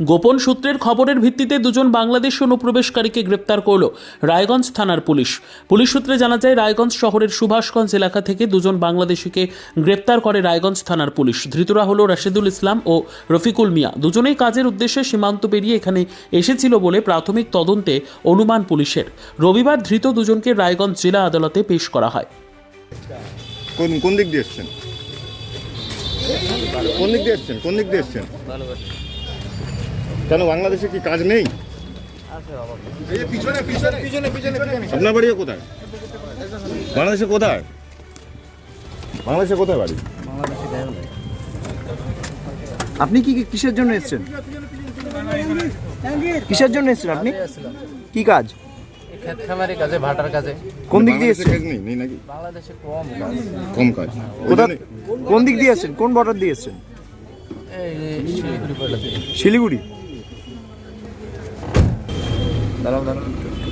গোপন সূত্রের খবরের ভিত্তিতে দুজন বাংলাদেশ অনুপ্রবেশকারীকে গ্রেপ্তার করল রায়গঞ্জ থানার পুলিশ। পুলিশ সূত্রে জানা যায়, রায়গঞ্জ শহরের সুভাষগঞ্জ এলাকা থেকে দুজন বাংলাদেশিকে গ্রেপ্তার করে রায়গঞ্জ থানার পুলিশ। ধৃতরা হল রাশেদুল ইসলাম ও রফিকুল মিয়া। দুজনেই কাজের উদ্দেশ্যে সীমান্ত পেরিয়ে এখানে এসেছিল বলে প্রাথমিক তদন্তে অনুমান পুলিশের। রবিবার ধৃত দুজনকে রায়গঞ্জ জেলা আদালতে পেশ করা হয়। কোন দিক দিয়ে এসছেন? কোন দিক দিয়ে এসছেন? কোন দিক দিয়ে এসছেন? কেন বাংলাদেশে কি কাজ নেই? আপনার বাড়িও কোথায়? বাংলাদেশে কোথায়? বাংলাদেশে কোথায় বাড়ি? আপনি কি কিসের জন্য এসেছেন? কিসের জন্য এসেছেন আপনি? কি কাজ? ক্ষেত কাজে ভাটার কাজে। কোন দিক দিয়ে এসেছেন? নেই নেই নাকি? বাংলাদেশে কম। কম কাজ। কোথা কোন দিক দিয়ে এসেছেন? কোন বর্ডার দিয়ে এসেছেন? শিলিগুড়ি? Bunlara bunları öptüm.